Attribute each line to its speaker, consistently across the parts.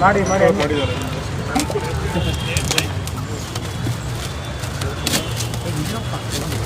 Speaker 1: ಮಾಡಿ
Speaker 2: ಮಾಡಿ
Speaker 1: ಮಾಡಿದ್ದಾರೆ Thank you.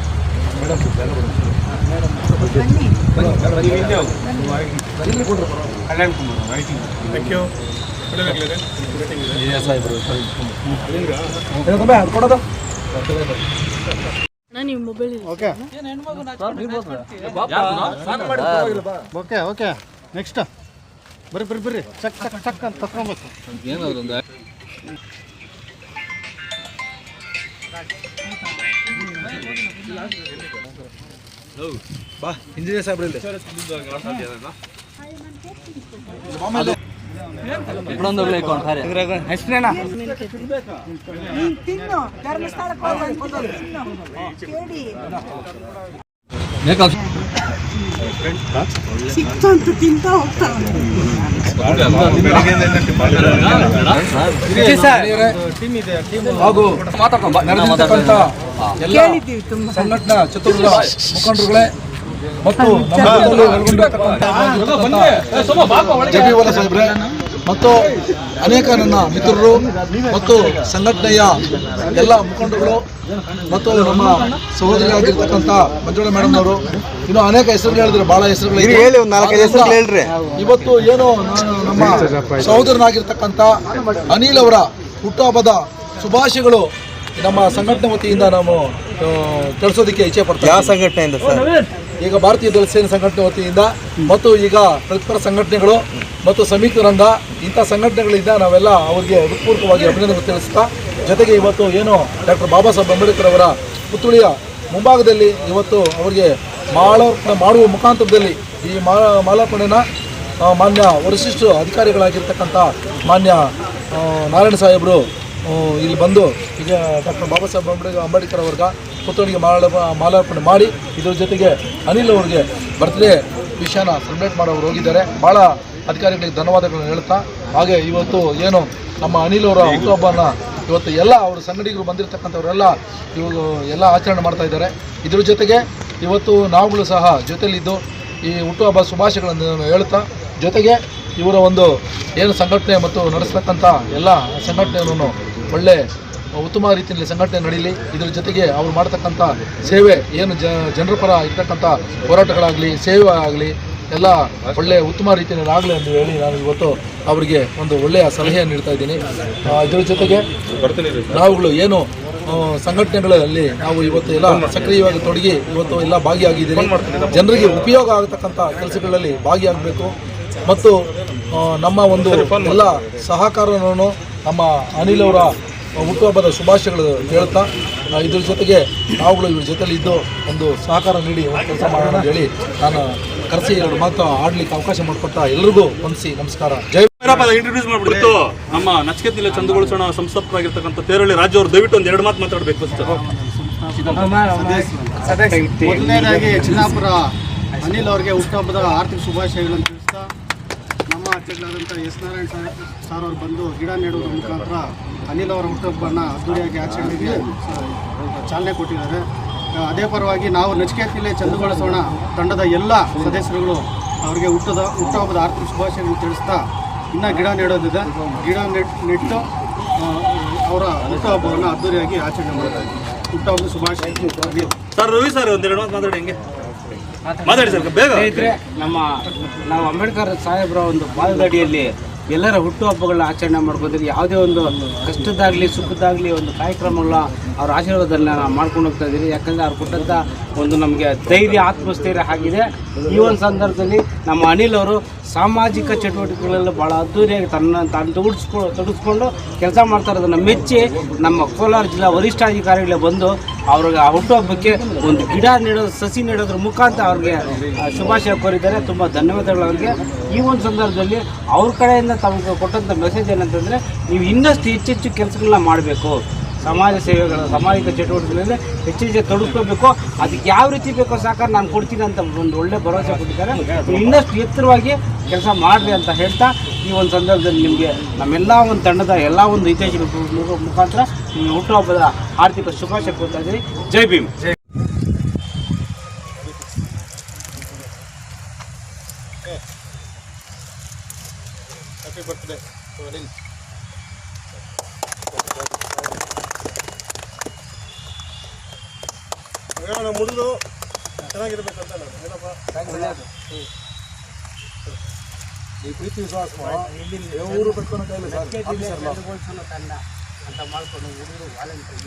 Speaker 3: Okay okay next ಬರ್ರಿ ಬರ್ರಿ ಬರ್ರಿ. ಚಕ್ ಚಕ್ ಚಕ್ ಅಂತ ತತ್ಕೊಬೇಕು
Speaker 4: ಬಾ ಇಂಜಿನಿಯರ್ ಸಾಹೇಬ್ರಲ್ಲಿ
Speaker 2: ನೀನ್ ತಿನ್ನು ಧರ್ಮಸ್ಥಳಕ್ಕೆ ಹೋಗಿ ತಿನ್ನು ಕೇಳಿ ಸಿಕ್ತು ಅಂತ ತಿಂತ ಕೇಳಿದ್ದೀವಿ ತುಂಬಾ.
Speaker 4: ಸಂಘಟನೆ ಚತುರ್ಥ ಮುಖಂಡರುಗಳೇ ಮತ್ತು ಸಾಹೇಬ್ರೆ ಮತ್ತು ಅನೇಕ ನನ್ನ ಮಿತ್ರರು ಮತ್ತು ಸಂಘಟನೆಯ ಎಲ್ಲ ಮುಖಂಡರುಗಳು ಮತ್ತು ನಮ್ಮ ಸಹೋದರಿಯಾಗಿರ್ತಕ್ಕಂಥ ಮಂಜುಳಾ ಮೇಡಮ್ ಅವರು ಇನ್ನು ಅನೇಕ ಹೆಸರುಗಳು ಹೇಳಿದ್ರು ಬಹಳ ಹೆಸರುಗಳು ಹೇಳಿ ಒಂದು ನಾಲ್ಕೈದು ಹೆಸರು ಹೇಳ್ರಿ. ಇವತ್ತು ಏನು ನಾನು ನಮ್ಮ ಸಹೋದರನಾಗಿರ್ತಕ್ಕಂಥ ಅನಿಲ್ ಅವರ ಹುಟ್ಟುಹಬ್ಬದ ಶುಭಾಶಯಗಳು ನಮ್ಮ ಸಂಘಟನೆ ವತಿಯಿಂದ ನಾವು ತಿಳಿಸೋದಕ್ಕೆ ಇಚ್ಛೆ ಪಡ್ತೀವಿ ಯಾವ ಸಂಘಟನೆಯಿಂದ ಸರ್? ಈಗ ಭಾರತೀಯ ದಲಸೇನ ಸೇನೆ ಸಂಘಟನೆ ವತಿಯಿಂದ ಮತ್ತು ಈಗ ಪ್ರತಿಪರ ಸಂಘಟನೆಗಳು ಮತ್ತು ಸಂಯುಕ್ತ ರಂಗ ಇಂಥ ಸಂಘಟನೆಗಳಿಂದ ನಾವೆಲ್ಲ ಅವರಿಗೆ ಹೃತ್ಪೂರ್ವಕವಾಗಿ ಅಭಿನಂದನೆ ತಿಳಿಸ್ತಾ ಜೊತೆಗೆ ಇವತ್ತು ಏನು ಡಾಕ್ಟರ್ ಬಾಬಾ ಸಾಹೇಬ್ ಅಂಬೇಡ್ಕರ್ ಅವರ ಪುತ್ಥಳಿಯ ಮುಂಭಾಗದಲ್ಲಿ ಇವತ್ತು ಅವರಿಗೆ ಮಾಲಾರ್ಪಣೆ ಮಾಡುವ ಮುಖಾಂತರದಲ್ಲಿ ಈ ಮಾ ಮಾಲಾರ್ಪಣೆನ ಮಾನ್ಯ ವರಿಷ್ಠ ಅಧಿಕಾರಿಗಳಾಗಿರ್ತಕ್ಕಂಥ ಮಾನ್ಯ ನಾರಾಯಣ ಸಾಹೇಬರು ಇಲ್ಲಿ ಬಂದು ಈಗ ಡಾಕ್ಟರ್ ಬಾಬಾ ಸಾಹೇಬ್ ಅಂಬೇಡ್ಕರ್ ಅಂಬೇಡ್ಕರ್ ಅವ್ರಿಗೆ ಪುತ್ಥಳಿಗೆ ಮಾಲ ಮಾಲಾರ್ಪಣೆ ಮಾಡಿ ಇದ್ರ ಜೊತೆಗೆ ಅನಿಲ್ ಅವ್ರಿಗೆ ಬರ್ತ್ಡೇ ವಿಷಯನ ಸೆಲೆಬ್ರೇಟ್ ಮಾಡೋರು ಹೋಗಿದ್ದಾರೆ. ಭಾಳ ಅಧಿಕಾರಿಗಳಿಗೆ ಧನ್ಯವಾದಗಳನ್ನು ಹೇಳ್ತಾ ಹಾಗೆ ಇವತ್ತು ಏನು ನಮ್ಮ ಅನಿಲ್ ಅವರ ಹುಟ್ಟುಹಬ್ಬನ ಇವತ್ತು ಎಲ್ಲ ಅವರ ಸಂಗಡಿಗರು ಬಂದಿರತಕ್ಕಂಥವರೆಲ್ಲ ಇವರು ಎಲ್ಲ ಆಚರಣೆ ಮಾಡ್ತಾ ಇದ್ದಾರೆ. ಇದ್ರ ಜೊತೆಗೆ ಇವತ್ತು ನಾವುಗಳು ಸಹ ಜೊತೆಯಲ್ಲಿದ್ದು ಈ ಹುಟ್ಟುಹಬ್ಬ ಶುಭಾಶಯಗಳನ್ನು ಹೇಳ್ತಾ ಜೊತೆಗೆ ಇವರ ಒಂದು ಏನು ಸಂಘಟನೆ ಮತ್ತು ನಡೆಸ್ತಕ್ಕಂಥ ಎಲ್ಲ ಸಂಘಟನೆಯನ್ನು ಒಳ್ಳೆ ಉತ್ತಮ ರೀತಿಯಲ್ಲಿ ಸಂಘಟನೆ ನಡೀಲಿ. ಇದರ ಜೊತೆಗೆ ಅವರು ಮಾಡ್ತಕ್ಕಂಥ ಸೇವೆ, ಏನು ಜನರ ಪರ ಇರ್ತಕ್ಕಂಥ ಹೋರಾಟಗಳಾಗಲಿ, ಸೇವೆ ಆಗಲಿ, ಎಲ್ಲ ಒಳ್ಳೆ ಉತ್ತಮ ರೀತಿಯಲ್ಲಿ ಆಗಲಿ ಅಂತ ಹೇಳಿ ನಾನು ಇವತ್ತು ಅವರಿಗೆ ಒಂದು ಒಳ್ಳೆಯ ಸಲಹೆಯನ್ನು ನೀಡ್ತಾ ಇದ್ದೀನಿ. ಇದರ ಜೊತೆಗೆ ನಾವುಗಳು ಏನು ಸಂಘಟನೆಗಳಲ್ಲಿ ನಾವು ಇವತ್ತು ಎಲ್ಲ ಸಕ್ರಿಯವಾಗಿ ತೊಡಗಿ ಇವತ್ತು ಎಲ್ಲ ಭಾಗಿಯಾಗಿದ್ದೀರಿ. ಜನರಿಗೆ ಉಪಯೋಗ ಆಗತಕ್ಕಂಥ ಕೆಲಸಗಳಲ್ಲಿ ಭಾಗಿಯಾಗಬೇಕು. ಮತ್ತು ನಮ್ಮ ಒಂದು ಎಲ್ಲ ಸಹಕಾರವನ್ನು ನಮ್ಮ ಅನಿಲ್ ಅವರ ಹುಟ್ಟುಹಬ್ಬದ ಶುಭಾಶಯಗಳು ಹೇಳ್ತಾ ಇದ್ರ ಜೊತೆಗೆ ನಾವುಗಳು ಇವ್ರ ಜೊತೆಲಿ ಇದ್ದು ಒಂದು ಸಹಕಾರ ನೀಡಿ ಒಂದು ಕೆಲಸ ಮಾಡೋಣ ಅಂತ ಹೇಳಿ ನಾನು ಕರೆಸಿ ಎರಡು ಮಾತು ಆಡ್ಲಿಕ್ಕೆ ಅವಕಾಶ ಮಾಡಿಕೊಟ್ಟ ಎಲ್ರಿಗೂ ವಂದಿಸಿ ನಮಸ್ಕಾರ. ಜೈ
Speaker 5: ಇಂಟ್ರೊಡ್ಯೂಸ್ ಮಾಡಿಬಿಟ್ಟು ನಮ್ಮ ನಚಿಕೇತಿಲ್ಲ ಚಂದಗೊಳಿಸೋಣ ಸಂಸ್ಥಾಪಕರಾಗಿರ್ತಕ್ಕಂಥ ತೇರಳ್ಳಿ ರಾಜು ಅವರು ದಯವಿಟ್ಟು ಒಂದು ಎರಡು ಮಾತು ಮಾತಾಡಬೇಕು ಸರ್
Speaker 3: ಮೊದಲನೇದಾಗಿ ಚಿನ್ನಾಪುರ ಅನಿಲ್ ಅವರಿಗೆ ಹುಟ್ಟುಹಬ್ಬದ ಆರ್ಥಿಕ ಶುಭಾಶಯಗಳನ್ನು ಅಧ್ಯಕ್ಷರಾದಂಥ ಎಸ್ ನಾರಾಯಣ ಸರ್ ಸಾರ್ ಅವರು ಬಂದು ಗಿಡ ನೆಡುವುದರ ಮುಖಾಂತರ ಅನಿಲ್ ಅವರ ಹುಟ್ಟಹಬ್ಬನ ಅದ್ದೂರಿಯಾಗಿ ಆಚರಣೆಗೆ ಚಾಲನೆ ಕೊಟ್ಟಿದ್ದಾರೆ. ಅದೇ ಪರವಾಗಿ ನಾವು ನಚಿಕೇತಿಲೆ ಚಂದುಗೊಳಿಸೋಣ ತಂಡದ ಎಲ್ಲ ಸದಸ್ಯರುಗಳು ಅವರಿಗೆ ಹುಟ್ಟದ ಹುಟ್ಟುಹಬ್ಬದ ಆರ್ಥಿಕ ಶುಭಾಶಯಗಳನ್ನು ತಿಳಿಸ್ತಾ ಇನ್ನೂ ಗಿಡ ನೆಡೋದಿದೆ. ಗಿಡ ನೆಟ್ ನೆಟ್ಟು ಅವರ ಹುಟ್ಟುಹಬ್ಬವನ್ನು ಅದ್ದೂರಿಯಾಗಿ ಆಚರಣೆ ಮಾಡ್ತಾರೆ ಹುಟ್ಟುಹಬ್ಬದ ಶುಭಾಶಯ
Speaker 5: ಸರ್, ರವಿ ಸರ್ ಒಂದೆರಡು ಮಾತು ಮಾತಾಡಿ, ಹೆಂಗೆ? ಮಾತಾಡಿ. ಸರ್ ಬೇಗ.
Speaker 1: ಸ್ನೇಹಿತರೆ ನಮ್ಮ ನಾವು ಅಂಬೇಡ್ಕರ್ ಸಾಹೇಬ್ರ ಒಂದು ಪಾದದಡಿಯಲ್ಲಿ ಎಲ್ಲರ ಹುಟ್ಟುಹಬ್ಬಗಳನ್ನ ಆಚರಣೆ ಮಾಡ್ಕೋತೀವಿ ಯಾವುದೇ ಒಂದು ಕಷ್ಟದಾಗಲಿ ಸುಖದಾಗಲಿ ಒಂದು ಕಾರ್ಯಕ್ರಮಗಳ ಅವ್ರ ಆಶೀರ್ವಾದನ ನಾವು ಮಾಡ್ಕೊಂಡು ಹೋಗ್ತಾ ಇದ್ದೀರಿ ಯಾಕಂದರೆ ಅವ್ರು ಕೊಟ್ಟಂಥ ಒಂದು ನಮಗೆ ಧೈರ್ಯ ಆತ್ಮಸ್ಥೈರ್ಯ ಆಗಿದೆ. ಈ ಒಂದು ಸಂದರ್ಭದಲ್ಲಿ ನಮ್ಮ ಅನಿಲ್ ಅವರು ಸಾಮಾಜಿಕ ಚಟುವಟಿಕೆಗಳೆಲ್ಲ ಭಾಳ ಅದ್ದೂರಿಯಾಗಿ ತನ್ನ ತಾನು ತೊಡಗಿಸ್ಕೊ ತೊಡಗಿಸ್ಕೊಂಡು ಕೆಲಸ ಮಾಡ್ತಾ ಇರೋದನ್ನು ಮೆಚ್ಚಿ ನಮ್ಮ ಕೋಲಾರ ಜಿಲ್ಲಾ ವರಿಷ್ಠಾಧಿಕಾರಿಗಳೇ ಬಂದು ಅವ್ರಿಗೆ ಹುಟ್ಟುಹಬ್ಬಕ್ಕೆ ಒಂದು ಗಿಡ ನೆಡೋದು ಸಸಿ ನೆಡೋದ್ರ ಮುಖಾಂತರ ಅವ್ರಿಗೆ ಶುಭಾಶಯ ಕೋರಿದ್ದಾರೆ. ತುಂಬ ಧನ್ಯವಾದಗಳು ಅವ್ರಿಗೆ. ಈ ಒಂದು ಸಂದರ್ಭದಲ್ಲಿ ಅವ್ರ ಕಡೆಯಿಂದ ತಮಗೆ ಕೊಟ್ಟಂಥ ಮೆಸೇಜ್ ಏನಂತಂದರೆ, ನೀವು ಇನ್ನಷ್ಟು ಹೆಚ್ಚೆಚ್ಚು ಕೆಲಸಗಳನ್ನ ಮಾಡಬೇಕು. ಸಮಾಜ ಸೇವೆಗಳು, ಸಾಮಾಜಿಕ ಚಟುವಟಿಕೆಗಳಲ್ಲಿ ಹೆಚ್ಚೆಚ್ಚು ತೊಡಗಿಸ್ಕೋಬೇಕು ಅದಕ್ಕೆ ಯಾವ ರೀತಿ ಬೇಕೋ ಸಾಕಾರ ನಾನು ಕೊಡ್ತೀನಿ ಅಂತ ಒಂದು ಒಳ್ಳೆ ಭರವಸೆ ಕೊಟ್ಟಿದ್ದಾರೆ. ಇನ್ನಷ್ಟು ಎತ್ತರವಾಗಿ ಕೆಲಸ ಮಾಡಲಿ ಅಂತ ಹೇಳ್ತಾ ಈ ಒಂದು ಸಂದರ್ಭದಲ್ಲಿ ನಿಮಗೆ ನಮ್ಮೆಲ್ಲ ಒಂದು ತಂಡದ ಎಲ್ಲ ಒಂದು ಹಿತೈಷಿಗಳ ಮುಖಾಂತರ ಹುಟ್ಟುಹಬ್ಬದ ಆರ್ಥಿಕ ಶುಭಾಶಯ ಕೊಡ್ತಾ ಇದ್ದೀನಿ. ಜೈ ಭೀಮ್.
Speaker 3: ಹ್ಯಾಪಿ ಬರ್ತ್ಡೇ ಅನಿಲ್ ಮುಡಿದು ಚೆನ್ನಾಗಿರ್ಬೇಕಂತ ನಾನು. ಏನಪ್ಪ?
Speaker 4: ಈ ಪ್ರೀತಿ ವಿಶ್ವಾಸ ಊರು ಕಟ್ಕೊಂಡು ಕೈಲಿ ಸರ್ ಆಫೀಸರ್ನ.
Speaker 1: ಅಂತ ಮಾಡ್ಕೊಂಡು ಹುಡುಗರು ವಾಲಂಟಿಯರ್